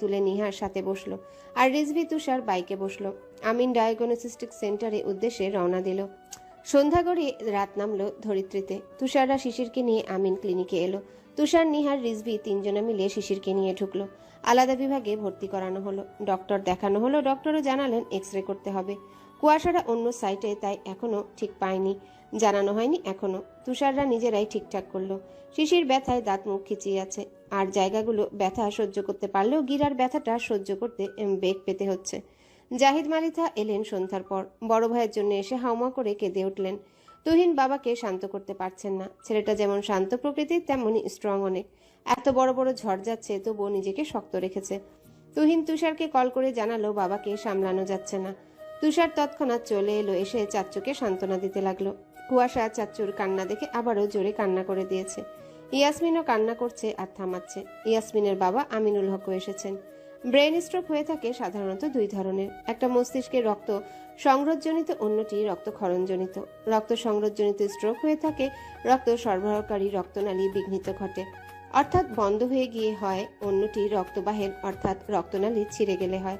তুলে নিহার সাথে বসল আর রিজভি তুষার বাইকে বসল। আমিন ডায়াগনোসিস্টিক সেন্টারে উদ্দেশ্যে রওনা দিল। সন্ধ্যা গড়িয়ে রাত নামলো ধরিত্রীতে। তুষাররা শিশিরকে নিয়ে আমিন ক্লিনিকে এলো। তুষার, নিহার, রিজভি তিনজনে মিলে শিশিরকে নিয়ে ঢুকলো। আলাদা বিভাগে ভর্তি করানো হলো। ডক্টর দেখানো হলো, ডক্টরও জানালেন এক্স রে করতে হবে। কুয়াশারা অন্য সাইটে তাই এখনও ঠিক পায়নি। জানানো হয়নি এখনও। তুষাররা নিজেরাই ঠিকঠাক করল। শিশির ব্যথায় দাঁত মুখ খিচিয়ে আছে। আর জায়গাগুলো ব্যথা সহ্য করতে পারলেও গিরার ব্যথাটা সহ্য করতে বেগ পেতে হচ্ছে। জাহিদ মালিথা এলেন সন্ধ্যার পর। বড় ভাইয়ের জন্য এসে হাওমা করে কেঁদে উঠলেন। তুহিন বাবাকে শান্ত করতে পারছেন না। ছেলেটা যেমন শান্ত প্রকৃতির তেমনই স্ট্রং অনেক। এত বড় বড় ঝড় যাচ্ছে, তবুও নিজেকে শক্ত রেখেছে। তুহিন তুষারকে কল করে জানালো বাবাকে সামলানো যাচ্ছে না। তুষার তৎক্ষণাৎ চলে এলো, এসে চাচ্চুকে সান্ত্বনা দিতে লাগল। কুয়াশা চাচ্চুর কান্না দেখে আবারও জোরে কান্না করে দিয়েছে। ইয়াসমিনও কান্না করছে আর থামাচ্ছে। ইয়াসমিনের বাবা আমিনুল হকও এসেছেন। ব্রেন স্ট্রোক হয়ে থাকে সাধারণত দুই ধরনের। একটা মস্তিষ্কে রক্ত সংরোধজনিত, অন্যটি রক্ত রক্তক্ষরণজনিত। রক্ত সংরোধজনিত স্ট্রোক হয়ে থাকে, রক্ত সরবরাহকারী রক্তনালী বিঘ্নিত ঘটে। অর্থাৎ বন্ধ হয়ে গিয়ে হয়, অন্যটি রক্তবাহের, অর্থাৎ রক্তনালী ছিঁড়ে গেলে হয়।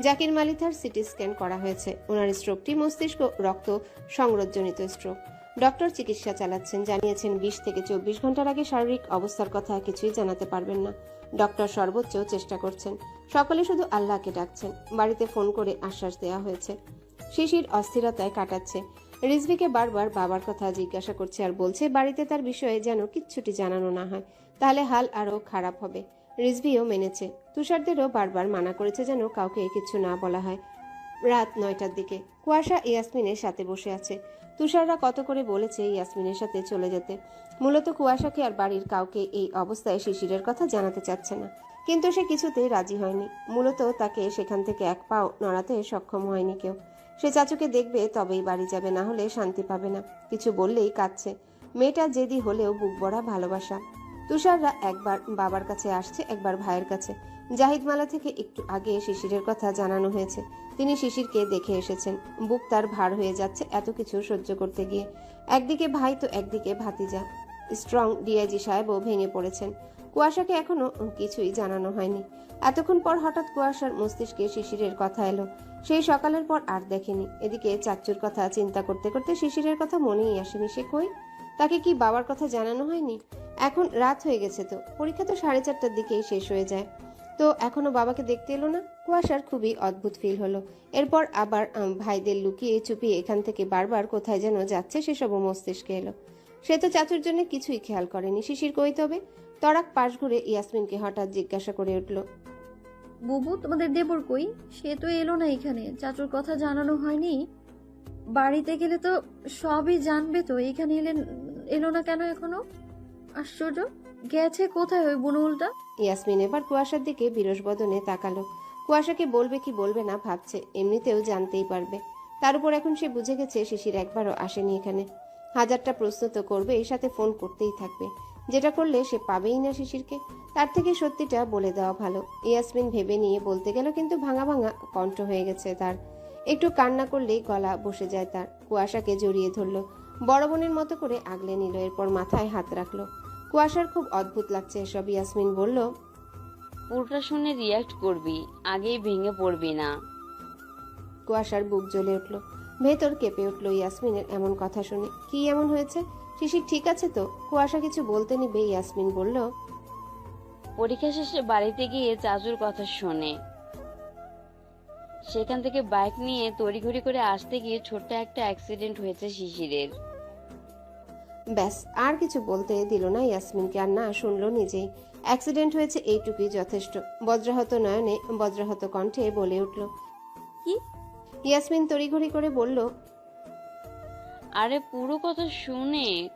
জাকির মালিথার সিটি স্ক্যান করা হয়েছে। ওনার স্ট্রোকটি মস্তিষ্ক রক্ত সংরোধজনিত স্ট্রোক। ডক্টর চিকিৎসা চালাচ্ছেন, জানিয়েছেন বিশ থেকে চব্বিশ ঘণ্টার আগে শারীরিক অবস্থার কথা কিছুই জানাতে পারবেন না। ডক্টর সর্বোচ্চ চেষ্টা করছেন। সকলে শুধু আল্লাহকে ডাকছেন। বাড়িতে ফোন করে আশ্বাস দেওয়া হয়েছে। শিশির অস্থিরতায় কাটাচ্ছে। রিজভিকে বারবার বাবার কথা জিজ্ঞাসা করছে আর বলছে, বাড়িতে তার বিষয়ে যেন কিচ্ছুটি জানানো না হয়। তাহলে হাল আরও খারাপ হবে। রিজভিও মেনেছে। তুষারদেরও বারবার মানা করেছে যেন কাউকে কিছু না বলা হয়। রাত নয়টার দিকে। কুয়াশা ইয়াসমিনের সাথে বসে আছে। তুষাররা কত করে বলেছে ইয়াসমিনের সাথে চলে যেতে। মূলত কুয়াশাকে আর বাড়ির কাউকে এই অবস্থায় শিশিরের কথা জানাতে চাচ্ছে না। কিন্তু সে কিছুতেই রাজি হয়নি। মূলত তাকে সেখান থেকে এক পাও নড়াতে সক্ষম হয়নি কেউ। সে চাচুকে দেখবে, তবেই বাড়ি যাবে, না হলে শান্তি পাবে না। কিছু বললেই কাঁদছে। মেয়েটা জেদি হলেও বুক ভরা ভালোবাসা। তুষাররা একবার বাবার কাছে আসছে, একবার ভাইয়ের কাছে। জাহিদমালা থেকে একটু আগে শিশিরের কথা জানানো হয়েছে। তিনি শিশিরকে দেখে এসেছেন। বুক তার ভার হয়ে যাচ্ছে এত কিছু সহ্য করতে গিয়ে। একদিকে ভাই তো একদিকে ভাতিজা। স্ট্রং ডিআইজি সাহেবও ভেঙে পড়েছেন। কুয়াশাকে এখনও কিছুই জানানো হয়নি। এতক্ষণ পর হঠাৎ কুয়াশার মস্তিষ্কে শিশিরের কথা এলো। সেই সকালের পর আর দেখেনি। এদিকে চাচ্চুর কথা চিন্তা করতে করতে শিশিরের কথা মনেই আসেনি। সে কই? তাকে কি বাবার কথা জানানো হয়নি? এখন রাত হয়ে গেছে তো। পরীক্ষা তো সাড়ে চারটার দিকেই শেষ হয়ে যায়। তো এখনও বাবাকে দেখতে এলো না। কুয়াশার খুবই অদ্ভুত ফিল হলো। এরপর আবার ভাইদের লুকিয়ে চুপিয়ে এখান থেকে বারবার কোথায় যেন যাচ্ছে সেসবও মস্তিষ্কে এলো। সে তো চাচুর জন্য কিছুই খেয়াল করেনি। শিশির কই তবে? তরাক পাশ ঘুরে ইয়াসমিনকে হঠাৎ জিজ্ঞাসা করে উঠল, বুবু, তোমাদের দেবর কই? সে তো এলো না এখানে। চাচুর কথা জানানো হয়নি। বাড়িতে গেলে তো সবই জানবে তো। এখানে এলেন, এলো না কেন এখনও? আশ্চর্য। গেছে কোথায় ওই বুনুলটা ইয়াসমিন এবার কুয়াশার দিকে বিরস বদনে তাকালো। কুয়াশাকে বলবে কি বলবে না ভাবছে, এমনিতেও জানতেই পারবে। তার উপর এখন সে বুঝে গেছে শিশির একবারও আসেনি এখানে। হাজারটা প্রশ্ন তো করবে, এর সাথে ফোন করতেই থাকবে। যেটা করলে সে পাবেই না শিশিরকে। তার থেকে সত্যিটা বলে দেওয়া ভালো। ইয়াসমিন ভেবে নিয়ে বলতে গেল, কিন্তু ভাঙা ভাঙা কণ্ঠ হয়ে গেছে তার। একটু কান্না করলেই গলা বসে যায় তার। কুয়াশাকে জড়িয়ে ধরলো। বড় বোনের মতো করে আগলে নিল, এরপর মাথায় হাত রাখল। কুয়াশার খুব অদ্ভুত লাগছে এসব। ইয়াসমিন বলল পুরোটা শুনে রিয়াক্ট করবি আগেই ভেঙে পড়বি না। কুয়াশার বুক জ্বলে উঠল। ভেতর কেঁপে উঠল ইয়াসমিনের এমন কথা শুনে। কি এমন হয়েছে? শিশির ঠিক আছে তো? কুয়াশা কিছু বলতে নিবে? ইয়াসমিন বলল পরীক্ষা শেষে বাড়িতে গিয়ে চাচুর কথা শোনে। সেখান থেকে বাইক নিয়ে তড়িঘড়ি করে আসতে গিয়ে ছোট্ট একটা অ্যাক্সিডেন্ট হয়েছে শিশিরের। ব্যাস আর কিছু বলতে দিল না ইয়াসমিনকে আর না শুনলো নিজেই। অ্যাক্সিডেন্ট হয়েছে এইটুকুই যথেষ্ট। বজ্রাহত নয়নে বজ্রাহত কণ্ঠে বলে উঠল কি? ইয়াসমিন তড়িঘড়ি করে বলল আরে পুরো কথা শুনে।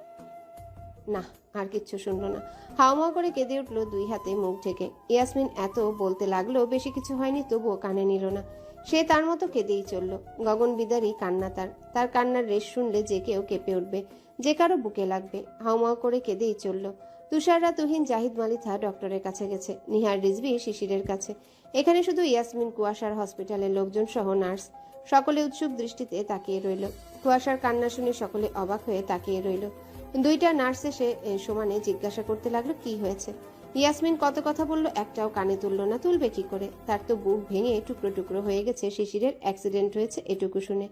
না আর কিচ্ছু শুনলো না। হাওমা করে কেঁদে উঠল দুই হাতে মুখ ঢেকে। ইয়াসমিন এত বলতে লাগল বেশি কিছু হয়নি তবুও কানে নিল না। সে তার মতো কেঁদেই চলল। গগন বিদারী কান্না তার। তার কান্নার রেশ শুনলে যে কেউ কেঁপে উঠবে। যে কারও বুকে লাগবে। হাওমাও করে কেঁদেই চলল। তুষাররা তুহিন, জাহিদ, মালিথা ডক্টরের কাছে গেছে। নিহার রিজভি, শিশিরের কাছে। এখানে শুধু ইয়াসমিন, কুয়াশার হসপিটালের লোকজন সহ নার্স। সকলে উৎসুক দৃষ্টিতে তাকিয়ে রইল। কুয়াশার কান্না শুনে সকলে অবাক হয়ে তাকিয়ে রইল। দুইটা নার্স এসে সমানে জিজ্ঞাসা করতে লাগল, কি হয়েছে? ইয়াসমিন কত কথা বলল একটাও কানে তুললো না। তুলবে কি করে? তার তো বুক ভেঙে টুকরো টুকরো হয়ে গেছে। শিশিরের অ্যাক্সিডেন্ট হয়েছে এটুকু শুনে।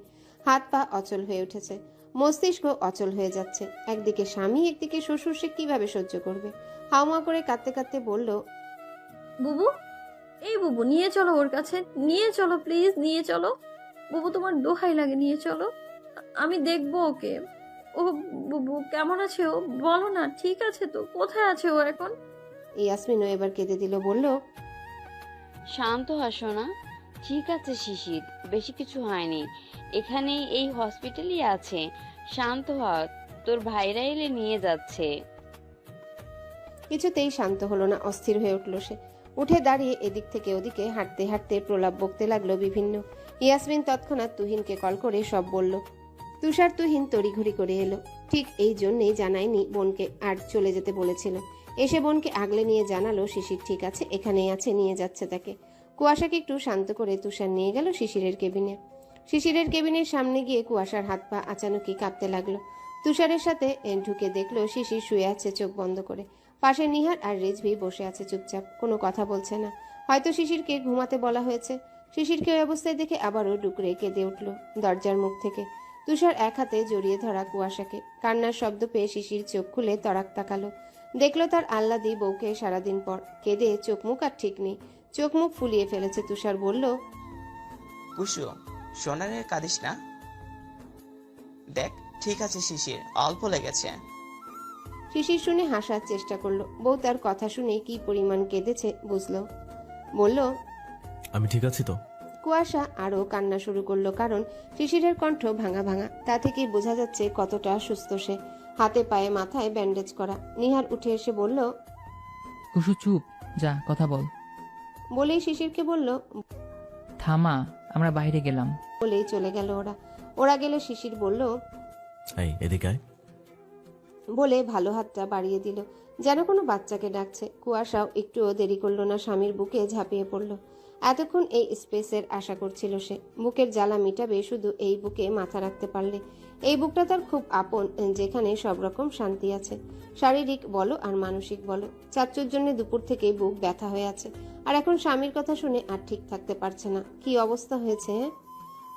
হাত পা অচল হয়ে উঠেছে। মস্তিষ্ক অচল হয়ে যাচ্ছে। একদিকে স্বামী, একদিকে শ্বশুর, সে কীভাবে সহ্য করবে? হাওমা করে কাঁদতে কাঁদতে বলল, বুবু, এই বুবু, নিয়ে চলো ওর কাছে। নিয়ে চলো প্লিজ নিয়ে চলো। বুবু, তোমার দোহাই লাগে, নিয়ে চলো। আমি দেখব ওকে। ও বুবু, কেমন আছে ও? বলো না, ঠিক আছে তো? কোথায় আছে ও এখন? ইয়াসমিনও এবার কেঁদে দিল বলল শান্ত হাসো না ঠিক আছে শিশির বেশি কিছু হয়নি। এখানে এই হসপিটালই আছে। শান্ত হ তোর ভাইরা এলে নিয়ে যাচ্ছে। কিছুতেই শান্ত হলো না অস্থির হয়ে উঠল সে। উঠে দাঁড়িয়ে এদিক থেকে ওদিকে হাঁটতে হাঁটতে প্রলাপ বকতে লাগল বিভিন্ন। ইয়াসমিন তৎক্ষণাৎ তুহিনকে কল করে সব বলল তুষার তুহিন তড়িঘড়ি করে এলো। ঠিক এই জন্যেই জানায়নি বোনকে আর চলে যেতে বলেছিল। এসে বোনকে আগলে নিয়ে জানালো, শিশির ঠিক আছে, এখানেই আছে, নিয়ে যাচ্ছে তাকে। কুয়াশাকে একটু শান্ত করে তুষার নিয়ে গেল শিশিরের কেবিনে। শিশিরের কেবিনের সামনে গিয়ে কুয়াশার হাত পা আচানকই কাঁপতে লাগল। তুষারের সাথে ঢুকে দেখল শিশির শুয়ে আছে চোখ বন্ধ করে। পাশে নিহার আর রেজভি বসে আছে চুপচাপ, কোনো কথা বলছে না। হয়তো শিশিরকে ঘুমাতে বলা হয়েছে। শিশিরকে ওই অবস্থায় দেখে আবারও ডুকরে কেঁদে উঠল দরজার মুখ থেকে। তুষার এক হাতে জড়িয়ে ধরা কুয়াশাকে। কান্নার শব্দ পেয়ে শিশির চোখ খুলে তরাক তাকালো। দেখল তার আল্লাদি বউকে সারাদিন পর কেঁদে চোখ মুখ আর ঠিক নেই। চোখ মুখ ফুলিয়ে ফেলেছে তুষার বলল কুসু সোনারে কাঁদিস না? দেখ ঠিক আছে শিশির অল্প লেগেছে। শিশির শুনে হাসার চেষ্টা করল। বউ তার কথা শুনে কি পরিমাণ কেঁদেছে বুঝলো। বলল আমি ঠিক আছি তো। কুয়াশা আরও কান্না শুরু করল কারণ শিশিরের কণ্ঠ ভাঙা ভাঙা। তা থেকেই বোঝা যাচ্ছে কতটা সুস্থ সে। হাতে পায়ে মাথায় ব্যান্ডেজ করা। নিহার উঠে এসে বলল কুসু চুপ। যা কথা বল। বলেই শিশিরকে বলল থামা আমরা বাইরে গেলাম। বলেই চলে গেল ওরা। ওরা গেলে শিশির বলল এই এদিকে আয়। বলে ভালো হাতটা বাড়িয়ে দিল। যেন কোনো বাচ্চাকে ডাকছে। কুয়াশাও একটুও দেরি করল না স্বামীর বুকে ঝাঁপিয়ে পড়ল। এতক্ষণ এই স্পেসের আশা করছিল সে। বুকের জ্বালা মিটাবে শুধু এই বুকে মাথা রাখতে পারলে। এই বুকটা তার খুব আপন, যেখানে সব রকম শান্তি আছে। শারীরিক বলো আর মানসিক বলো, চাচ্চুর জন্য দুপুর থেকেই বুক ব্যথা হয়ে আছে। আর এখন স্বামীর কথা শুনে আর ঠিক থাকতে পারছে না। কি অবস্থা হয়েছে হ্যাঁ?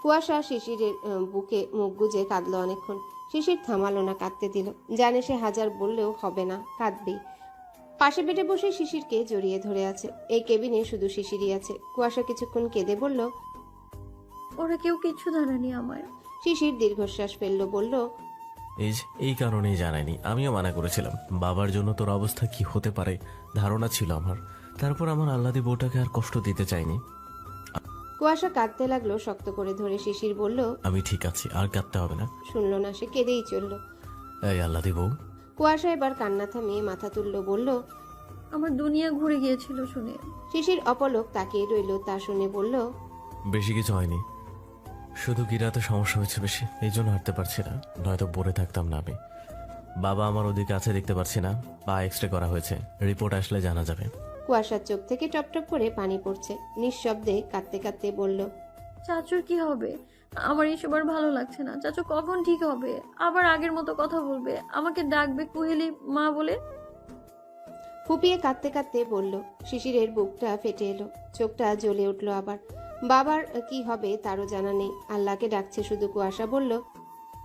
কুয়াশা শিশিরের বুকে মুখ গুজে কাঁদলো অনেকক্ষণ। শিশির থামালো না, কাঁদতে দিল। জানে সে হাজার বললেও হবে না, কাঁদবেই। পাশে বেটে বসে শিশিরকে জড়িয়ে ধরে আছে। এই কেবিনে শুধু শিশিরই আছে। কুয়াশা কিছুক্ষণ কেঁদে বলল ওরা কেউ কিচ্ছু জানানি আমার শিশির দীর্ঘশ্বাস ফেলল বলল এই যে, এই কারণেই জানাইনি আমিও মানা করেছিলাম বাবার জন্য তোর অবস্থা কি হতে পারে ধারণা ছিল আমার। তারপর আমার আল্লাদি বউটাকে আর কষ্ট দিতে চাইনি। কুয়াশা কাঁদতে লাগল শক্ত করে ধরে শিশির বলল আমি ঠিক আছি আর কাঁদতে হবে না। শুনলো না সে কেঁদেই চলল। এই আল্লাদি বউ কুয়াশা এবার কান্না থামিয়ে মাথা তুললো বলল আমার দুনিয়া ঘুরে গিয়েছিল শুনে। শিশির অপলক তাকিয়ে রইল তা শুনে বলল বেশি কিছু হয়নি। শুধু গিরাতে সমস্যা হয়েছে বেশি এই জন্য হাঁটতে পারছি না। নয়তো পড়ে থাকতাম না আমি। বাবা আমার ওদিকে আছে দেখতে পারছি না পা এক্সরে করা হয়েছে রিপোর্ট আসলে জানা যাবে। কুয়াশার চোখ থেকে টপটপ করে পানি পড়ছে নিঃশব্দে কাঁদতে কাঁদতে বলল চাচুর কি হবে? আমার এসব আর ভালো লাগছে না। চাচু কখন ঠিক হবে? আবার আগের মতো কথা বলবে। আমাকে ডাকবে কুহেলি মা বলে। ফুপিয়ে কাঁদতে কাঁদতে বলল শিশিরের বুকটা ফেটে এলো চোখটা জ্বলে উঠল আবার। বাবার কি হবে তারও জানা নেই। আল্লাহকে ডাকছে শুধু কুয়াশা বলল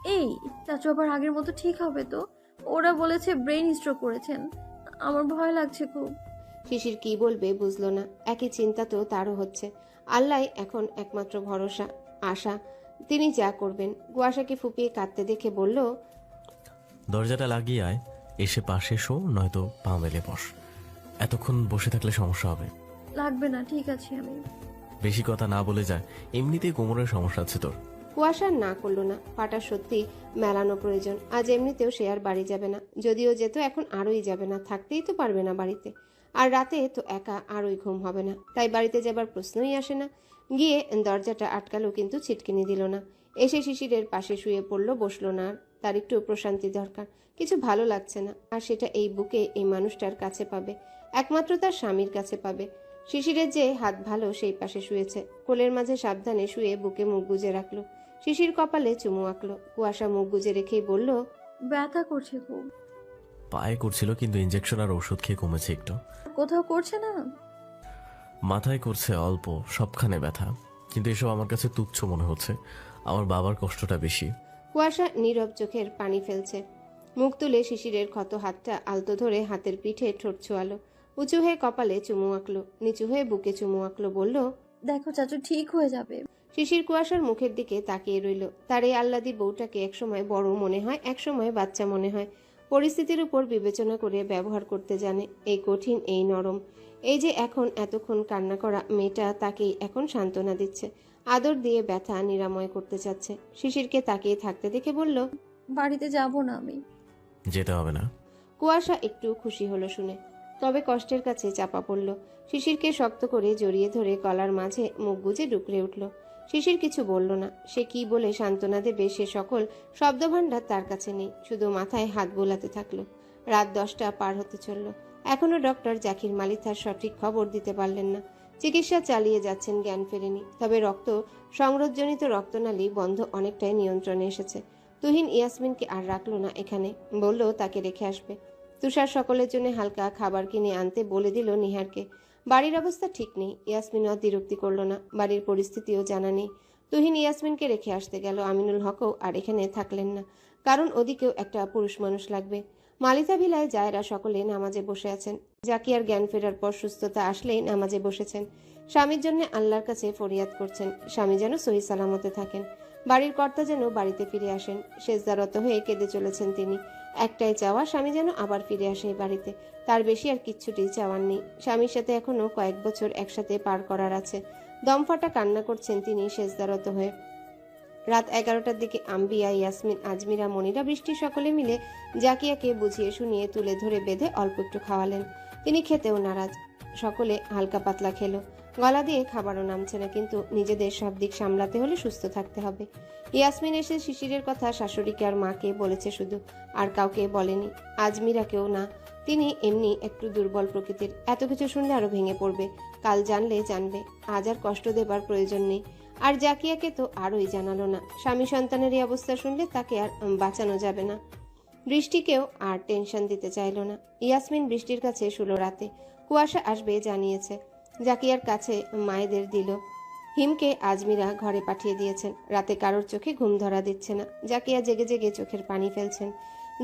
এই চাচু আবার আগের মতো ঠিক হবে তো? ওরা বলেছে ব্রেন স্ট্রোক করেছেন। আমার ভয় লাগছে খুব। শিশির কি বলবে বুঝলো না। একই চিন্তা তো তারও হচ্ছে। আল্লাহ এখন একমাত্র ভরসা আশা। তিনি যা করবেন। কুয়াশাকে ফুপিয়ে কাঁদতে দেখে বলল দরজাটা লাগিয়ে আয় এসে পাশে শো নয়তো পা মেলে বস। এতক্ষণ বসে থাকলে সমস্যা হবে। লাগবে না ঠিক আছে আমি। বেশি কথা না বলে যায় এমনিতেই কোমরের সমস্যা আছে তোর। কুয়াশা না করল না। পাটা সত্যি মেলানো প্রয়োজন। আজ এমনিতেও সে আর বাড়ি যাবে না। যদিও যেত এখন আরোই যাবে না, থাকতেই তো পারবে না বাড়িতে। আর রাতে তো একা আরোই ঘুম হবে না। তাই বাড়িতে যাবার প্রশ্নই আসে না। গিয়ে দরজাটা আটকালো কিন্তু ছিটকিনি দিল না। এসে শিশিরের পাশে শুয়ে পড়ল, বসল না আর। তার একটু প্রশান্তি দরকার। কিছু ভালো লাগছে না। আর সেটা এই বুকে এই মানুষটার কাছে পাবে। একমাত্র তার স্বামীর কাছে পাবে। শিশিরের যে হাত ভালো, সেই পাশে শুয়েছে। কোলের মাঝে সাবধানে শুয়ে বুকে মুখ গুজে রাখল। শিশির কপালে চুমু আঁকলো। কুয়াশা মুখ গুজে রেখেই বলল ব্যথা করছে খুব। পায়ে করছিল কিন্তু ইঞ্জেকশন আর ওষুধ খেয়ে কমেছে একটু। কোথাও করছে না? মাথায় করছে অল্প সবখানে ব্যথা। কিন্তু এসব আমার কাছে তুচ্ছ মনে হচ্ছে। আমার বাবার কষ্টটা বেশি। কুয়াশা নীরব চোখের পানি ফেলছে। মুখ তুলে শিশিরের ক্ষত হাতটা আলতো ধরে হাতের পিঠে ঠোঁট ছোয়ালো। উঁচু হয়ে কপালে চুমু আঁকলো নিচু হয়ে বুকে চুমু আঁকলো বলল দেখো চাচু ঠিক হয়ে যাবে। শিশির কুয়াশার মুখের দিকে তাকিয়ে রইল। তার এই আল্লাদি বউটাকে একসময় বড় মনে হয় একসময় বাচ্চা মনে হয়। পরিস্থিতির উপর বিবেচনা করে ব্যবহার করতে জানে এই কঠিন এই নরম। এই যে এখন এতক্ষণ কান্না করা মেয়েটা তাকেই এখন সান্ত্বনা দিচ্ছে। আদর দিয়ে ব্যথা নিরাময় করতে চাচ্ছে। শিশিরকে তাকিয়ে থাকতে দেখে বলল বাড়িতে যাব না আমি। যেতে হবে না। কুয়াশা একটু খুশি হলো শুনে। তবে কষ্টের কাছে চাপা পড়ল। শিশিরকে শক্ত করে জড়িয়ে ধরে গলার মাঝে মুখ গুজে ডুকরে উঠল। শিশির কিছু বলল না। সে কি বলে সান্ত্বনা দেবে সে সকল শব্দভাণ্ডার তার কাছে নেই। শুধু মাথায় হাত বোলাতে থাকল। রাত দশটা পার হতে চলল। এখনও ডক্টর জাকির মালিক তার সঠিক খবর দিতে পারলেন না। চিকিৎসা চালিয়ে যাচ্ছেন জ্ঞান ফেরেনি। তবে রক্ত, সংরোধজনিত রক্তনালী বন্ধ অনেকটাই নিয়ন্ত্রণে এসেছে। তুহিন ইয়াসমিনকে আর রাখল না এখানে। বলল, তাকে রেখে আসবে। তুষার সকলের জন্য হালকা খাবার কিনে আনতে বলে দিল নিহারকে। বাড়ির অবস্থা ঠিক নেই। ইয়াসমিন আর বিরক্তি করল না। বাড়ির পরিস্থিতিও জানা নেই। তুহিন ইয়াসমিনকে রেখে আসতে গেল। আমিনুল হকও আর এখানে থাকলেন না। কারণ ওদিকেও একটা পুরুষ মানুষ লাগবে। মালিতা ভিলায় জায়রা সকলে নামাজে বসে আছেন। জাকিয়ার জ্ঞান ফেরার পর সুস্থতা আসলেই নামাজে বসেছেন। স্বামীর জন্য আল্লাহর কাছে ফরিয়াদ করছেন। স্বামী যেন সহি সালামতে থাকেন। বাড়ির কর্তা যেন বাড়িতে ফিরে আসেন। শেষদারত হয়ে কেঁদে চলেছেন তিনি। একটাই চাওয়া, স্বামী যেন আবার ফিরে আসে এই বাড়িতে। তার বেশি আর কিচ্ছুটি চাওয়ার নেই। স্বামীর সাথে এখনও কয়েক বছর একসাথে পার করার আছে। দমফাটা কান্না করছেন তিনি শেষদারত হয়ে। রাত এগারোটার দিকে আম্বিয়া, ইয়াসমিন, আজমিরা, মনিরা বৃষ্টি সকলে মিলে জাকিয়াকে বুঝিয়ে শুনিয়ে তুলে ধরে বেঁধে অল্প একটু খাওয়ালেন। তিনি খেতেও নারাজ। সকলে হালকা পাতলা খেলো। গলা দিয়ে খাবারও নামছে না, কিন্তু নিজেদের সব দিক সামলাতে হলে সুস্থ থাকতে হবে। ইয়াসমিন এসে শিশিরের কথা শাশুড়িকে আর মাকে বলেছে শুধু, আর কাউকে বলেনি। আজমিরাকেও না, তিনি এমনি একটু দুর্বল প্রকৃতির। এত কিছু শুনলে আরও ভেঙে পড়বে। কাল জানলে জানবে, আজ আর কষ্ট দেবার প্রয়োজন নেই। আর জাকিয়াকে তো আরোই জানালো না। স্বামী সন্তানের এই অবস্থা শুনলে তাকে আর বাঁচানো যাবে না। বৃষ্টিকেও আর টেনশন দিতে চাইল না। ইয়াসমিন বৃষ্টির কাছে শুলো রাতে। কুয়াশা আসবে জানিয়েছে। জাকিয়ার কাছে মায়েদের দিল। হিমকে আজমিরা ঘরে পাঠিয়ে দিয়েছেন। রাতে কারোর চোখে ঘুম ধরা দিচ্ছে না। জাকিয়া জেগে জেগে চোখের পানি ফেলছেন।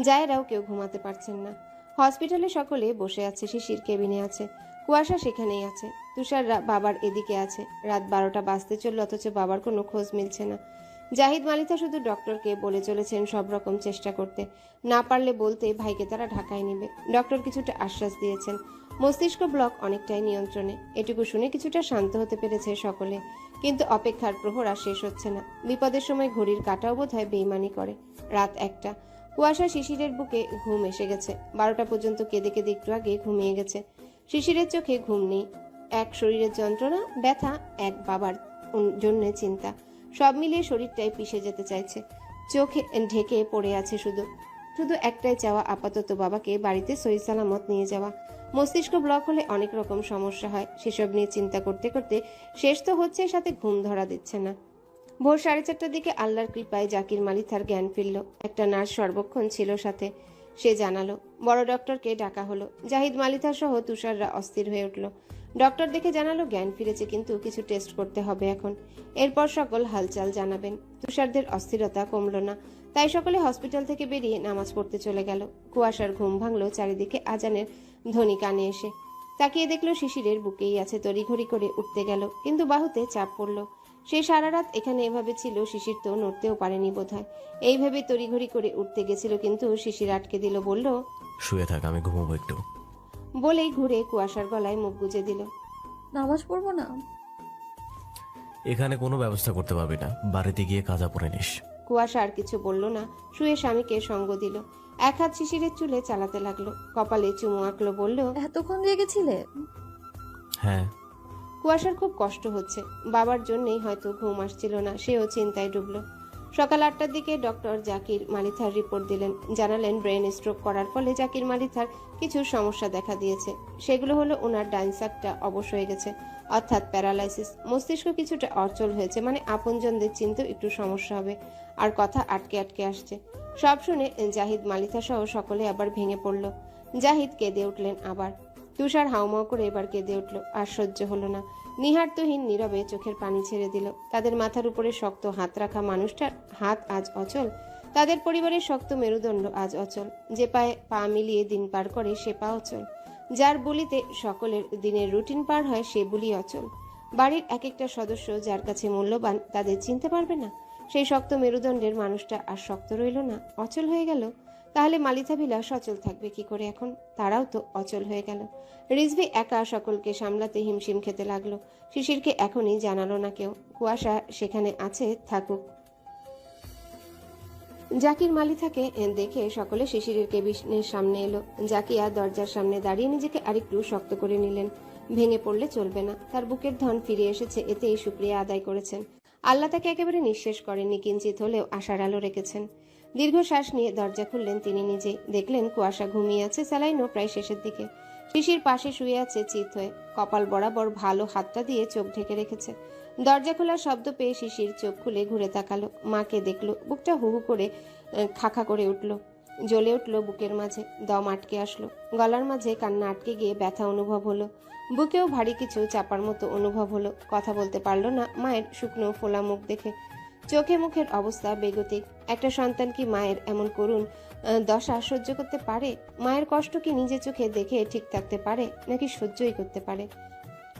জায়েরাও কেউ ঘুমাতে পারছেন না। হসপিটালে সকলে বসে আছে, শিশির কেবিনে আছে, কুয়াশা সেখানেই আছে। তুষাররা বাবার এদিকে আছে। রাত বারোটা বাজতে চলল, অথচ বাবার কোনো খোঁজ মিলছে না। জাহিদ মালিতা শুধু ডক্টরকে বলে চলেছেন সব রকম চেষ্টা করতে। না পারলে বলতে ভাইকে তারা ঢাকায় নেবে। ডক্টর কিছুটা আশ্বাস দিয়েছেন। মস্তিষ্ক ব্লক অনেকটাই নিয়ন্ত্রণে। এটুকু শুনে কিছুটা শান্ত হতে পেরেছে সকলে। কিন্তু অপেক্ষার প্রহর আর শেষ হচ্ছে না। বিপদের সময় ঘড়ির কাটাও বোধ হয় বেইমানি করে। রাত একটা। কুয়াশা শিশিরের বুকে ঘুম এসে গেছে। বারোটা পর্যন্ত কেঁদে কেঁদে একটু আগে ঘুমিয়ে গেছে। শিশিরের চোখে ঘুম নেই। এক শরীরের যন্ত্রণা, ব্যথা, এক বাবার জন্য চিন্তা। সব মিলিয়ে শরীরটাই পিষে যেতে চাইছে। চোখে ঢেকে পড়ে আছে শুধু। শুধু একটাই চাওয়া, আপাতত বাবাকে বাড়িতে সহি সালামত নিয়ে যাওয়া। মস্তিষ্ক ব্লক হলে অনেক রকম সমস্যা হয়। সেসব নিয়ে চিন্তা করতে করতে শেষ তো হচ্ছে সাথে ঘুম ধরা দিচ্ছে না। ভোর সাড়ে চারটার দিকে আল্লাহর কৃপায় জাকির মালিথার জ্ঞান ফিরল। একটা নার্স সর্বক্ষণ ছিল সাথে। সে জানালো, বড় ডক্টরকে ডাকা হলো। জাহিদ মালিথা সহ তুষাররা অস্থির হয়ে উঠল। ডক্টর দেখে জানালো, জ্ঞান ফিরেছে কিন্তু কিছু টেস্ট করতে হবে এখন। এরপর সকল হালচাল জানাবেন। তুষারদের অস্থিরতা কমল না। তাই সকলে হসপিটাল থেকে বেরিয়ে নামাজ পড়তে চলে গেল। কুয়াশার ঘুম ভাঙলো চারিদিকে আজানের ধ্বনি কানে এসে। তাকিয়ে দেখল শিশিরের বুকেই আছে তড়িঘড়ি করে উঠতে গেল কিন্তু বাহুতে চাপ পড়ল। সে সারা রাত এখানে এভাবে ছিল শিশির তো নড়তেও পারেনি বোধহয়। এইভাবে তড়িঘড়ি করে উঠতে গেছিল কিন্তু শিশির আটকে দিল বলল শুয়ে থাক আমি ঘুমোবো একটু। বলেই ঘুরে কুয়াশার গলায় মুখ গুজে দিল। নামাজ পড়ব না? এখানে কোনো ব্যবস্থা করতে পারবি না। বাড়িতে গিয়ে কাজা পরে নিস। কুয়াশা আর কিছু বলল না শুয়ে স্বামীকে সঙ্গ দিল। এক হাত শিশিরের চুলে চালাতে লাগল। কপালে চুমু আঁকলো বলল এতক্ষণ জেগেছিলে? হ্যাঁ। কুয়াশার খুব কষ্ট হচ্ছে। বাবার জন্যেই হয়তো ঘুম আসছিল না সেও চিন্তায় ডুবলো। সকাল আটটার দিকে ডক্টর জাকির মালিথার রিপোর্ট দিলেন। জানালেন, ব্রেন স্ট্রোক করার ফলে জাকির মালিথার কিছু সমস্যা দেখা দিয়েছে। সেগুলো হলো ওনার ডাইন সাইডটা অবশ হয়ে গেছে, অর্থাৎ প্যারালাইসিস। মস্তিষ্ক কিছুটা অচল হয়েছে মানে আপনজনদের চিনতেও একটু সমস্যা হবে। আর কথা আটকে আটকে আসছে। সব শুনে জাহিদ মালিথা সহ সকলে আবার ভেঙে পড়ল। জাহিদ কেঁদে উঠলেন আবার। তুষার হাউমাউ করে এবার কেঁদে উঠল। আর সহ্য হলো না। নিহার তুহিন নীরবে চোখের পানি ছেড়ে দিল। তাদের মাথার উপরে শক্ত হাত রাখা মানুষটার হাত আজ অচল। তাদের পরিবারের শক্ত মেরুদণ্ড আজ অচল। যে পায়ে পা মিলিয়ে দিন পার করে, সে পা অচল। যার বলিতে সকলের দিনের রুটিন পার হয়, সে বলি অচল। বাড়ির এক একটা সদস্য যার কাছে মূল্যবান, তাদের চিনতে পারবে না। সেই শক্ত মেরুদণ্ডের মানুষটা আর শক্ত রইল না। অচল হয়ে গেল। তাহলে মালিথা বিলাস অচল থাকবে কি করে এখন? তারাও তো অচল হয়ে গেল। রিজভি একা সকলকে সামলাতে হিমশিম খেতে লাগল। শিশিরকে এখনই জানালো না কেউ। কুয়াশা সেখানে আছে, থাকুক। জাকির মালিথাকে দেখে সকলে শিশিরের কেবিনের সামনে এলো। জাকিয়া দরজার সামনে দাঁড়িয়ে নিজেকে আরেকটু শক্ত করে নিলেন। ভেঙে পড়লে চলবে না। তার বুকের ধন ফিরে এসেছে, এতেই শুক্রিয়া আদায় করেছেন। আল্লাহ তাকে একেবারে নিঃশেষ করেননি, কিঞ্চিত হলেও আশার আলো রেখেছেন। দীর্ঘশ্বাস নিয়ে দরজা খুললেন তিনি নিজে। দেখলেন কুয়াশা ঘুমিয়ে আছে স্যালাইনও প্রায় শেষের দিকে। শিশির পাশে শুয়ে আছে চিত হয়ে। কপাল বরাবর ভালো হাতটা দিয়ে চোখ ঢেকে রেখেছে। দরজা খোলার শব্দ পেয়ে শিশির চোখ খুলে ঘুরে তাকালো। মাকে দেখল, বুকটা হু হু করে খাখা করে উঠল। জ্বলে উঠল বুকের মাঝে, দম আটকে আসলো। গলার মাঝে কান্না আটকে গিয়ে ব্যথা অনুভব হলো। বুকেও ভারী কিছু চাপার মতো অনুভব হলো। কথা বলতে পারল না মায়ের শুকনো ফোলা মুখ দেখে। চোখে মুখের অবস্থা বেগতিক। একটা সন্তান কি মায়ের এমন আহ, দশা সহ্য করতে পারে? মায়ের কষ্ট কি নিজে চোখে দেখে ঠিক থাকতে পারে নাকি সহ্যই করতে পারে?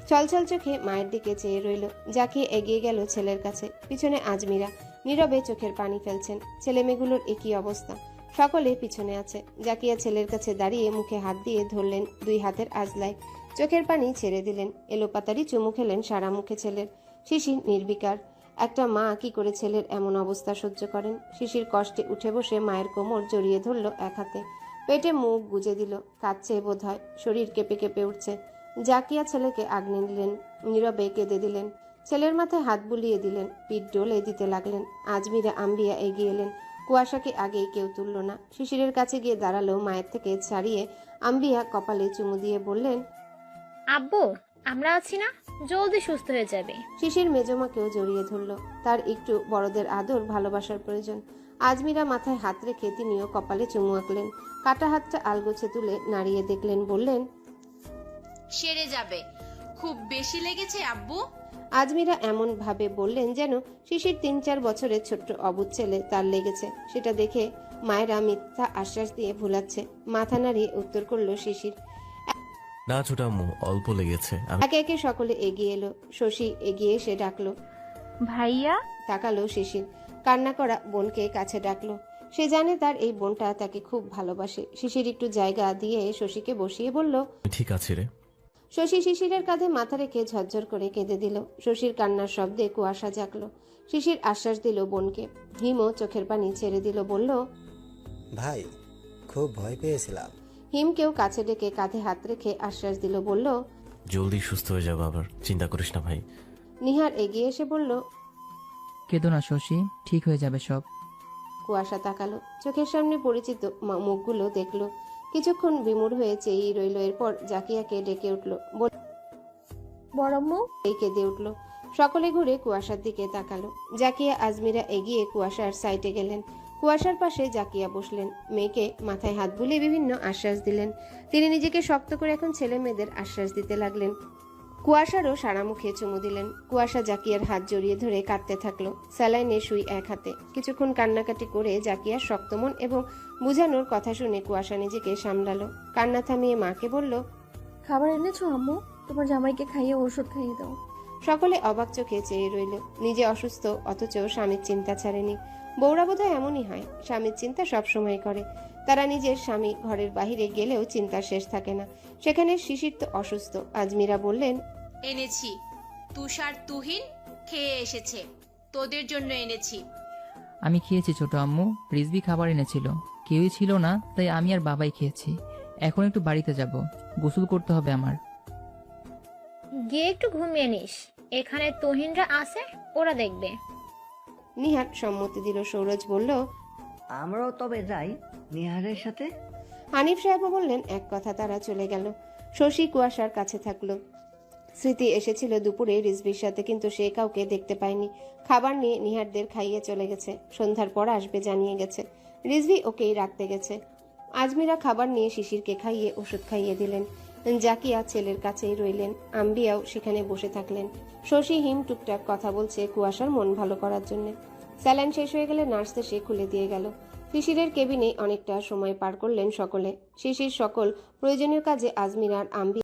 চলচল চোখে মায়ের দিকে চেয়ে রইল যাকে এগিয়ে গেল ছেলের কাছে। পিছনে আজমিরা নীরবে চোখের পানি ফেলছেন। ছেলে মেয়েগুলোর একই অবস্থা। সকলে পিছনে আছে। জাকিয়া ছেলের কাছে দাঁড়িয়ে মুখে হাত দিয়ে ধরলেন দুই হাতের আজলায়। চোখের পানি ছেড়ে দিলেন। এলোপাতারি চুমু খেলেন সারা মুখে ছেলের। শিশির নির্বিকার। একটা মা কি করে ছেলের এমন অবস্থা সহ্য করেন? শিশির কষ্টে উঠে বসে মায়ের কোমর জড়িয়ে ধরল এক হাতে। পেটে মুখ গুজে দিল, কাঁদছে বোধ হয় শরীর কেঁপে কেঁপে উঠছে। জাকিয়া ছেলেকে আগ্নে নিলেন, নীরবে কেঁদে দিলেন, ছেলের মাথায় হাত বুলিয়ে দিলেন, পিঠ ডোলে দিতে লাগলেন, আজমিরা আম্বিয়া এগিয়ে এলেন। কুয়াশাকে আগেই কেউ তুলল না। শিশিরের কাছে গিয়ে দাঁড়াল মায়ের থেকে ছাড়িয়ে আম্বিয়া কপালে চুমু দিয়ে বললেন, আব্বু, আমরা আছি না? জলদি সুস্থ হয়ে যাবে। শিশির মেজমাকেও জড়িয়ে ধরল। তার একটু বড়দের আদর ভালোবাসার প্রয়োজন। আজমিরা মাথায় হাত রেখে তিনিও কপালে চুমু আঁকলেন। কাটা হাতটা আলগোছে তুলে নাড়িয়ে দেখলেন বললেন সেরে যাবে। খুব বেশি লেগেছে আব্বু। আজমিরা এমন ভাবে বললেন যেন শিশির তিন চার বছরের ছোট্ট অবুধ ছেলে তার লেগেছে। সেটা দেখে মায়েরা মিথ্যা আশ্বাস দিয়ে ভুলাচ্ছে। মাথা নাড়িয়ে উত্তর করল শিশির না ছোট আম্মু অল্প লেগেছে। আমি একে একে সকলে এগিয়ে এলো। শশী এগিয়ে এসে ডাকলো। ভাইয়া? তাকালো শিশির। কান্না করা বোনকে কাছে ডাকলো। সে জানে তার এই বোনটা তাকে খুব ভালোবাসে। শিশির একটু জায়গা দিয়ে শশীকে বসিয়ে বলল ঠিক আছি রে। শশী শিশিরের কাঁধে মাথা রেখে ঝরঝর করে কেঁদে দিল। শশীর কান্নার শব্দে কুয়াশা জাগলো। শিশির আশ্বাস দিল বোনকে। হিমও চোখের পানি ছেড়ে দিল বলল ভাই খুব ভয় পেয়েছিলাম। হিমকেও কাছে ডেকে কাঁধে হাত রেখে আশ্বাস দিল বলল জলদি সুস্থ হয়ে যাব আবার চিন্তা করিস না ভাই। নিহার এগিয়ে এসে বলল কেঁদো না শশী ঠিক হয়ে যাবে সব। কুয়াশা তাকালো চোখের সামনে পরিচিত ম- মুখগুলো দেখল। কিছুক্ষণ বিমূঢ় হয়ে চেয়েই রইল এরপর জাকিয়াকে ডেকে উঠল বড়ম্মু এই কেঁদে উঠল। সকলে ঘুরে কুয়াশার দিকে তাকালো। জাকিয়া আজমিরা এগিয়ে কুয়াশার সাইটে গেলেন। কুয়াশার পাশে জাকিয়া বসলেন। মেয়েকে মাথায় হাত বুলিয়ে বিভিন্ন আশ্বাস দিলেন। তিনি নিজেকে শক্ত করে এখন ছেলে মেয়েদের আশ্বাস দিতে লাগলেন। কুয়াশারও সারা মুখে চুমু দিলেন। কুয়াশা জাকিয়ার হাত জড়িয়ে ধরে কাঁদতে থাকল। স্যালাইনে শুই এক হাতে। কিছুক্ষণ কান্নাকাটি করে জাকিয়া শক্তমন এবং বুঝানোর কথা শুনে কুয়াশা নিজেকে সামলালো। কান্না থামিয়ে মাকে বলল খাবার এনেছো আম্মু? তোমার জামাইকে খাইয়ে ওষুধ খাইয়ে দাও। সকলে অবাক চোখে চেয়ে রইল। নিজে অসুস্থ অথচ স্বামীর চিন্তা ছাড়েনি। বৌরা বোধহয় এমনই হয়। স্বামীর চিন্তা সব সময় করে। তারা নিজের স্বামী ঘরের বাহিরে গেলেও চিন্তা শেষ থাকে না। সেখানে শিশির তো অসুস্থ। আজমিরা বললেন এনেছি। তুষার তুহিন খেয়ে এসেছে। তোদের জন্য এনেছি। আমি খেয়েছি ছোট আম্মু। রিজবি খাবার এনেছিল। কেউই ছিল না তাই আমি আর বাবাই খেয়েছি। এখন একটু বাড়িতে যাব। গোসল করতে হবে আমার। গিয়ে একটু ঘুমিয়ে নিস। এখানে তুহিনরা আছে ওরা দেখবে। নিহার সম্মতি দিল। সৌরজ বলল আমরাও তবে যাই নিহারের সাথে। হানিফ সাহেবও বললেন এক কথা তারা চলে গেল। শশী কুয়াশার কাছে থাকল। স্মৃতি এসেছিল দুপুরে রিজবির সাথে কিন্তু সে কাউকে দেখতে পায়নি। খাবার নিয়ে নিহারদের খাইয়ে চলে গেছে। সন্ধ্যার পর আসবে জানিয়ে গেছে। রিজভি ওকেই রাখতে গেছে। আজমিরা খাবার নিয়ে শিশিরকে খাইয়ে ওষুধ খাইয়ে দিলেন। জাকিয়া ছেলের কাছেই রইলেন। আম্বিয়াও সেখানে বসে থাকলেন। শশী হিম টুকটাক কথা বলছে কুয়াশার মন ভালো করার জন্য। স্যালাইন শেষ হয়ে গেলে নার্স এসে খুলে দিয়ে গেল। শিশিরের কেবিনে অনেকটা সময় পার করলেন সকলে। শিশির সকল প্রয়োজনীয় কাজে আজমিরার আম্বি